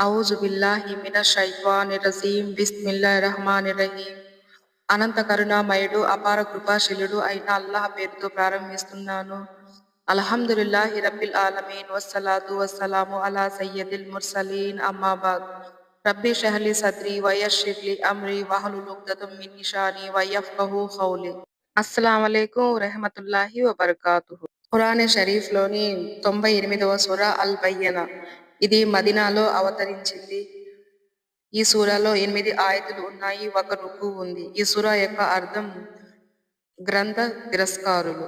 ఔజు బిల్లాహి మినష్ రజీం. బిస్మిల్లా రహమానిర్ రహీం. అనంత కరుణామయుడు అపార కృపాశీలుడు అయిన అల్లాహ్ పేరుతో ప్రారంభిస్తున్నాను. అల్హమ్దులిల్లాహి రబ్బిల్ ఆలమీన్. వస్సలాతు వస్సలాము అలా సయ్యదిల్ ముర్సలీన్. అమ్మాబాద్ రబ్బి షహలి సద్రి వయషిర్లి అమ్రి వహలు లుగ్దతం మిన్ నిషాని వయఫ్కహు ఖౌలి అస్సలాము అలైకుం రెహమతుల్లాహి వబర్కాతుహు. ఖురాన్ షరీఫ్లోని తొంభై ఎనిమిదవ సుర అల్ బయ్యన ఇది మదినాలో అవతరించింది ఈ సూరాలో ఎనిమిది ఆయతులు ఉన్నాయి ఒక రుకు ఉంది ఈ సూర యొక్క అర్థం గ్రంథ తిరస్కారులు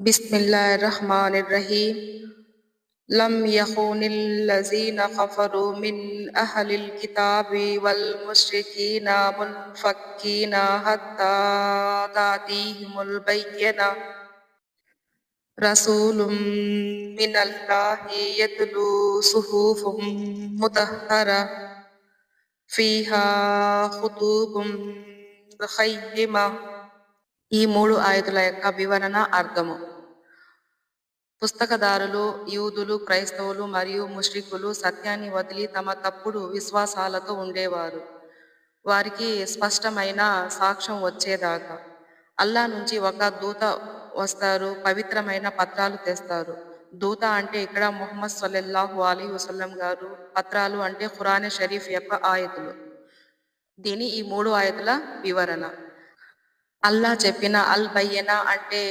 బిస్మిల్లాహిర్ రహమానిర్ రహీం لم يكن الذين كفروا من أهل الكتاب والمشركين منفكين حتى تأتيهم البينة رسول من الله يتلو صحف مطهرة فيها خطوب خيمة ఈ మూడు ఆయతుల యొక్క వివరణ అర్థము పుస్తకదారులు యూదులు క్రైస్తవులు మరియు ముష్రికులు సత్యాన్ని వదిలి తమ తప్పుడు విశ్వాసాలతో ఉండేవారు వారికి స్పష్టమైన సాక్ష్యం వచ్చేదాకా అల్లా నుంచి ఒక దూత వస్తారు పవిత్రమైన పత్రాలు తెస్తారు. దూత అంటే ఇక్కడ ముహమ్మద్ సల్లెల్లాహు అలీ వసల్లం గారు పత్రాలు అంటే ఖురాన్ షరీఫ్ యొక్క ఆయతులు. దీని ఈ మూడు ఆయతుల వివరణ. అల్లా చెప్పిన అల్ బయ్యన అంటే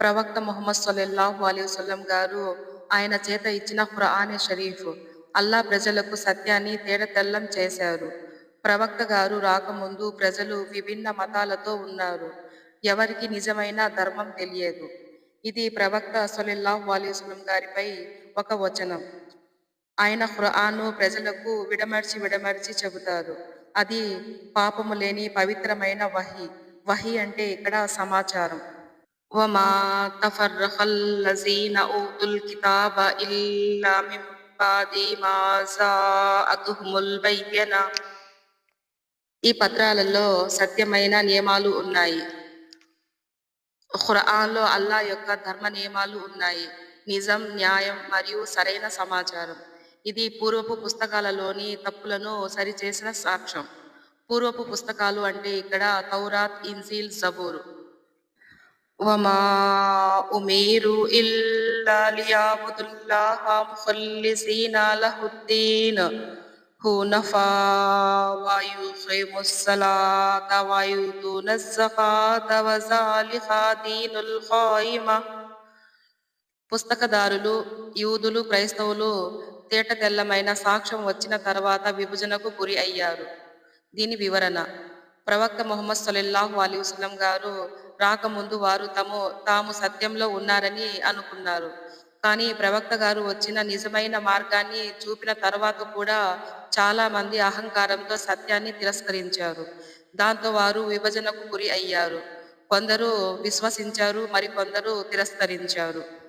ప్రవక్త ముహమ్మద్ సల్లెల్లాహు అలీ వసల్లం గారు ఆయన చేత ఇచ్చిన ఖురాన్ షరీఫ్. అల్లా ప్రజలకు సత్యాన్ని తేడతెల్లం చేశారు. ప్రవక్త గారు రాకముందు ప్రజలు విభిన్న మతాలతో ఉన్నారు. ఎవరికి నిజమైన ధర్మం తెలియదు. ఇది ప్రవక్త సొలిల్లాహు అలీస్లం గారిపై ఒక వచనం. ఆయన ఖురాను ప్రజలకు విడమర్చి విడమర్చి చెబుతారు. అది పాపము లేని పవిత్రమైన వహి. వహి అంటే ఇక్కడ సమాచారం. వమా తఫర్రఖల్లజీన ఊతుల్ కితాబ ఇల్లా మిన్ బాది మా జాఅతుహుముల్ బయ్యన ఈ పత్రాలలో సత్యమైన నియమాలు ఉన్నాయి. ఖురాన్లో అల్లా యొక్క ధర్మ నియమాలు ఉన్నాయి. నిజం న్యాయం మరియు సరైన సమాచారం. ఇది పూర్వపు పుస్తకాలలోని తప్పులను సరిచేసిన సాక్ష్యం. పూర్వపు పుస్తకాలు అంటే ఇక్కడ తౌరాత్ ఇన్సీల్ జబూరు. వమా ఉమీరు ఇల్లా లియాబుదుల్లాహ ముఖల్లిసీన లహుద్దీన్. హునఫా ويقيموا الصلاة ويؤتون الزكاة وذلك دين القائمة పుస్తకదారులు యూదులు క్రైస్తవులు తేట తెల్లమైన సాక్ష్యం వచ్చిన తర్వాత విభజనకు గురి అయ్యారు దీని వివరణ ప్రవక్త మొహమ్మద్ సొలిల్లాహు అలీ వసలం గారు రాకముందు వారు తము తాము సత్యంలో ఉన్నారని అనుకున్నారు కానీ ప్రవక్త గారు వచ్చిన నిజమైన మార్గాన్ని చూపిన తర్వాత కూడా చాలా మంది అహంకారంతో సత్యాన్ని తిరస్కరించారు. దాంతో వారు విభజనకు గురి అయ్యారు. కొందరు విశ్వసించారు మరికొందరు తిరస్కరించారు.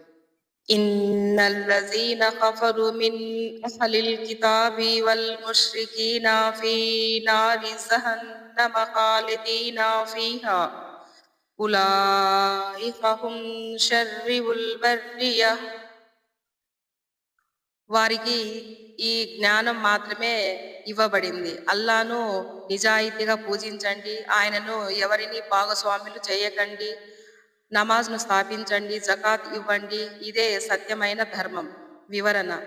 إن الذين كفروا من أهل వల్ والمشركين في نار جهنم خالدين فيها أولئك هم شر البرية వారికి ఈ జ్ఞానం మాత్రమే ఇవ్వబడింది. అల్లాను నిజాయితీగా పూజించండి. ఆయనను ఎవరిని భాగస్వాములు చేయకండి. నమాజ్ను స్థాపించండి. జకాత్ ఇవ్వండి. ఇదే సత్యమైన ధర్మం. వివరణ.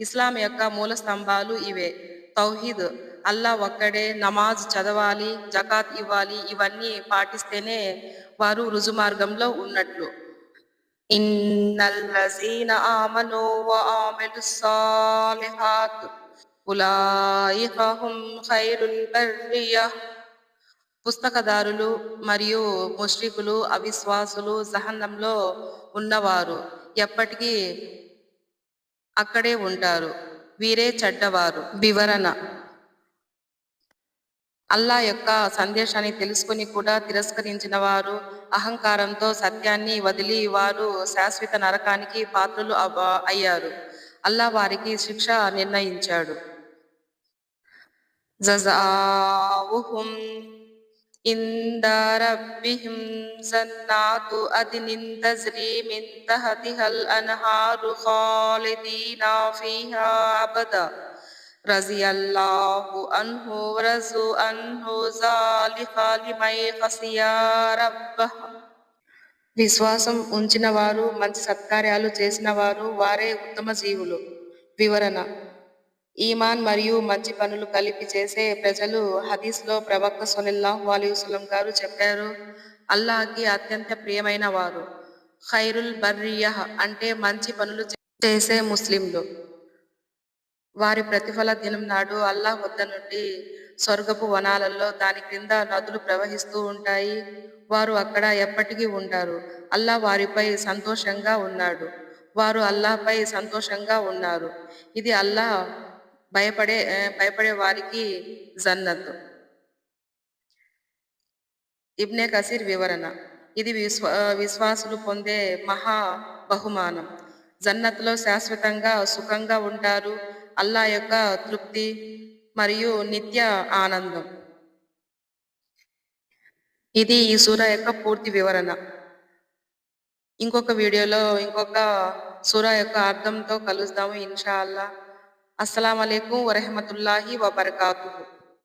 ఇస్లాం యొక్క మూల స్తంభాలు ఇవే. తౌహీద్. అల్లా ఒక్కడే నమాజ్ చదవాలి జకాత్ ఇవ్వాలి ఇవన్నీ పాటిస్తేనే వారు రుజుమార్గంలో ఉన్నట్లు. إن الذين آمنوا وعملوا الصالحات أولئك هم خير البرية పుస్తకదారులు మరియు ముష్రికులు అవిశ్వాసులు సహనంలో ఉన్నవారు ఎప్పటికీ అక్కడే ఉంటారు వీరే చెడ్డవారు వివరణ అల్లా యొక్క సందేశాన్ని తెలుసుకుని కూడా తిరస్కరించిన వారు అహంకారంతో సత్యాన్ని వదిలి వారు శాశ్వత నరకానికి పాత్రలు అయ్యారు అల్లా వారికి శిక్ష నిర్ణయించాడు జజావుహుం عند ربهم جنات عدن تجري من تحتها الأنهار خالدين فيها أبدا رضي الله عنه ورضوا عنه ذلك لمن خشي ربه విశ్వాసం ఉంచిన వారు మంచి సత్కార్యాలు చేసిన వారు వారే ఉత్తమ జీవులు వివరణ ఈమాన్ మరియు మంచి పనులు కలిపి చేసే ప్రజలు హదీస్లో ప్రవక్త సొలిల్లాహు అలీవసలం గారు చెప్పారు అల్లాహకి అత్యంత ప్రియమైన వారు ఖైరుల్ బర్రియహ్ అంటే మంచి పనులు చేసే ముస్లింలు వారి ప్రతిఫల దినం నాడు అల్లాహ్ వద్ద నుండి స్వర్గపు వనాలలో దాని క్రింద నదులు ప్రవహిస్తూ ఉంటాయి. వారు అక్కడ ఎప్పటికీ ఉంటారు అల్లా వారిపై సంతోషంగా ఉన్నాడు. వారు అల్లాహపై సంతోషంగా ఉన్నారు. ఇది అల్లాహ్ భయపడే భయపడే వారికి జన్నత్. ఇబ్నే కసీర్ వివరణ. ఇది విశ్వ విశ్వాసులు పొందే మహా బహుమానం. జన్నత్లో శాశ్వతంగా సుఖంగా ఉంటారు. అల్లా యొక్క తృప్తి మరియు నిత్య ఆనందం. ఇది ఈ సూర యొక్క పూర్తి వివరణ. ఇంకొక వీడియోలో ఇంకొక సూర యొక్క అర్థంతో కలుస్తాము ఇన్షా అల్లా అస్సలం అయికం వరహమతుల్లాహి వబర్కాతు